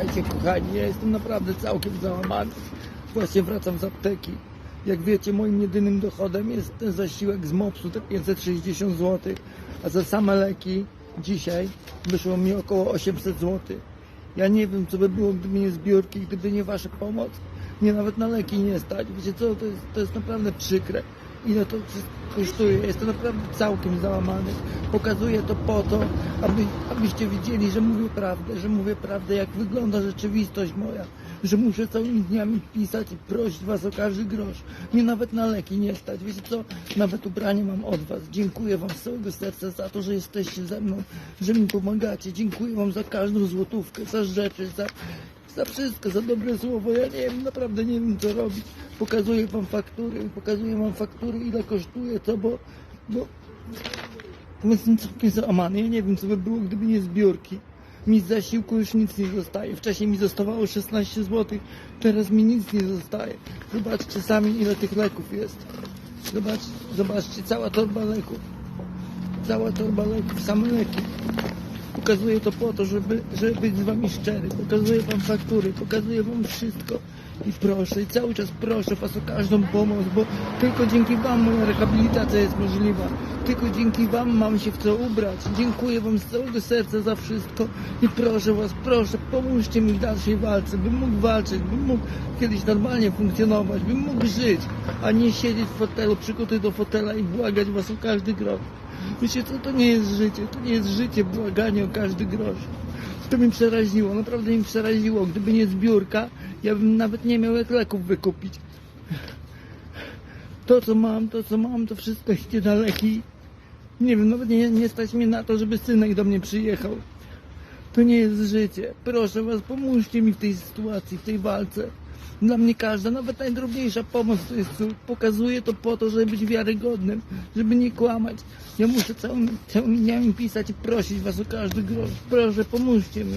Witajcie kochani, ja jestem naprawdę całkiem załamany. Właśnie wracam z apteki. Jak wiecie, moim jedynym dochodem jest ten zasiłek z MOPS-u, te 560 zł, a za same leki dzisiaj wyszło mi około 800 zł. Ja nie wiem, co by było, gdyby nie zbiórki, gdyby nie wasza pomoc. Mnie nawet na leki nie stać. Wiecie co, to jest, to jest naprawdę przykre. Ile to wszystko kosztuje? Jestem naprawdę całkiem załamany. Pokazuję to po to, aby, abyście widzieli, że mówię prawdę, że mówię prawdę, jak wygląda rzeczywistość moja. Że muszę całymi dniami pisać i prosić was o każdy grosz. Mnie nawet na leki nie stać. Wiecie co? Nawet ubranie mam od was. Dziękuję wam z całego serca za to, że jesteście ze mną, że mi pomagacie. Dziękuję wam za każdą złotówkę, za rzeczy, za, za wszystko, za dobre słowo. Ja nie wiem, naprawdę nie wiem co robić. Pokazuję wam faktury, pokazuję wam faktury, ile kosztuje to, bo, bo jestem całkiem załamany. Ja nie wiem, co by było, gdyby nie zbiórki. Mi z zasiłku już nic nie zostaje. Wcześniej mi zostawało 16 zł, teraz mi nic nie zostaje. Zobaczcie sami, ile tych leków jest. Zobacz, zobaczcie, cała torba leków. Cała torba leków, same leki. Pokazuję to po to, żeby, żeby być z wami szczery. Pokazuję wam faktury, pokazuję wam wszystko. I proszę, i cały czas proszę was o każdą pomoc, bo tylko dzięki wam moja rehabilitacja jest możliwa. Tylko dzięki wam mam się w co ubrać. Dziękuję wam z całego serca za wszystko. I proszę was, proszę, pomóżcie mi w dalszej walce, bym mógł walczyć, bym mógł kiedyś normalnie funkcjonować, bym mógł żyć, a nie siedzieć w fotelu, przykuty do fotela i błagać was o każdy grosz. Wiecie co, to nie jest życie, to nie jest życie, błaganie o każdy grosz. To mnie przeraziło, naprawdę mnie przeraziło. Gdyby nie zbiórka, ja bym nawet nie miał jak leków wykupić. To co mam, to co mam, to wszystko idzie na leki. Nie wiem, nawet nie, nie stać mnie na to, żeby synek do mnie przyjechał. To nie jest życie. Proszę was, pomóżcie mi w tej sytuacji, w tej walce. Dla mnie każda, nawet najdrobniejsza pomoc to jest cud. Pokazuję to po to, żeby być wiarygodnym, żeby nie kłamać. Ja muszę całymi, całymi dniami pisać i prosić was o każdy grosz. Proszę, pomóżcie mi.